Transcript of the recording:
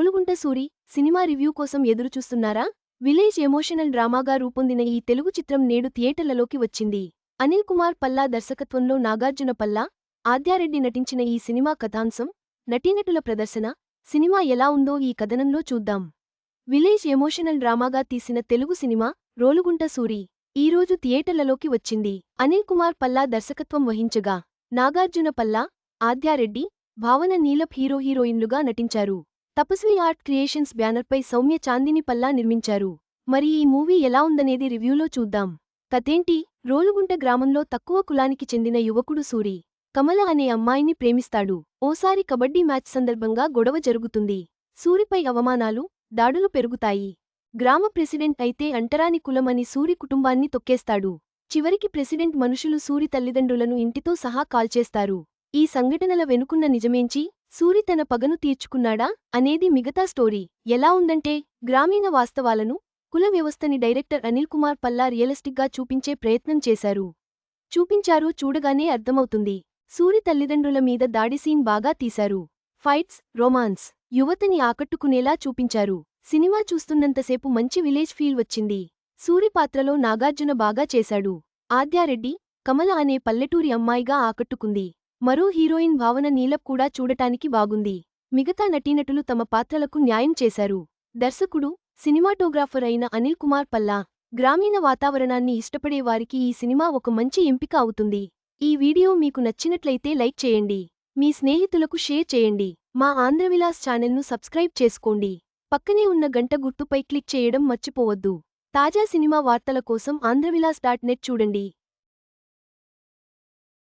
Rolugunta Suri cinema review కోసం ఎదురుచూస్తున్నారా? Village emotional డ్రామాగా రూపొందిన ఈ తెలుగు చిత్రం నేడు థియేటర్లలోకి వచ్చింది. అనిల్ కుమార్ పల్లా దర్శకత్వంలో నాగార్జున పల్లా ఆద్యారెడ్డి నటించిన ఈ సినిమా కథాంశం నటీనటుల ప్రదర్శన సినిమా ఎలా ఉందో ఈ కథనంలో చూద్దాం. విలేజ్ ఎమోషనల్ డ్రామాగా తీసిన తెలుగు సినిమా రోలుగుంట సూరి ఈరోజు థియేటర్లలోకి వచ్చింది. అనిల్ కుమార్ పల్లా దర్శకత్వం వహించగా నాగార్జున పల్లా ఆద్యారెడ్డి భావన నీలప్ హీరో హీరోయిన్లుగా నటించారు. తపస్వి ఆర్ట్ క్రియేషన్స్ బ్యానర్పై సౌమ్య చాందిని పల్లా నిర్మించారు. మరి ఈ మూవీ ఎలా ఉందనేది రివ్యూలో చూద్దాం. కథేంటి? రోలుగుంట గ్రామంలో తక్కువ కులానికి చెందిన యువకుడు సూరి. కమల అనే అమ్మాయిని ప్రేమిస్తాడు. ఓసారి కబడ్డీ మ్యాచ్ సందర్భంగా గొడవ జరుగుతుంది. సూరిపై అవమానాలు దాడులు పెరుగుతాయి. గ్రామ ప్రెసిడెంట్ అయితే అంటరాని కులమని సూరి కుటుంబాన్ని తొక్కేస్తాడు. చివరికి ప్రెసిడెంట్ మనుషులు సూరి తల్లిదండ్రులను ఇంటితో సహా కాల్చేస్తారు. ఈ సంఘటనల వెనుకున్న నిజమేంచి? సూరి తన పగను తీర్చుకున్నాడా అనేది మిగతా స్టోరీ. ఎలా ఉందంటే గ్రామీణ వాస్తవాలను కుల వ్యవస్థని డైరెక్టర్ అనిల్ కుమార్ పల్లా రియలిస్టిక్గా చూపించే ప్రయత్నం చేశారు. చూపించారు చూడగానే అర్థమవుతుంది. సూరి తల్లిదండ్రుల మీద దాడి సీన్ బాగా తీశారు. ఫైట్స్ రొమాన్స్ యువతని ఆకట్టుకునేలా చూపించారు. సినిమా చూస్తున్నంతసేపు మంచి విలేజ్ ఫీల్ వచ్చింది. సూరి పాత్రలో నాగార్జున బాగా చేశాడు. ఆద్యారెడ్డి కమల అనే పల్లెటూరి అమ్మాయిగా ఆకట్టుకుంది. మరో హీరోయిన్ భావన నీలప్ కూడా చూడటానికి బాగుంది. మిగతా నటీనటులు తమ పాత్రలకు న్యాయం చేశారు. దర్శకుడు సినిమాటోగ్రాఫర్ అయిన అనిల్ కుమార్ పల్లా గ్రామీణ వాతావరణాన్ని ఇష్టపడే వారికి ఈ సినిమా ఒక మంచి ఎంపిక అవుతుంది. ఈ వీడియో మీకు నచ్చినట్లయితే లైక్ చేయండి. మీ స్నేహితులకు షేర్ చేయండి. మా ఆంధ్రవిలాస్ ఛానల్ను సబ్స్క్రైబ్ చేసుకోండి. పక్కనే ఉన్న గంట గుర్తుపై క్లిక్ చేయడం మర్చిపోవద్దు. తాజా సినిమా వార్తల కోసం ఆంధ్రవిలాస్ డాట్ నెట్ చూడండి.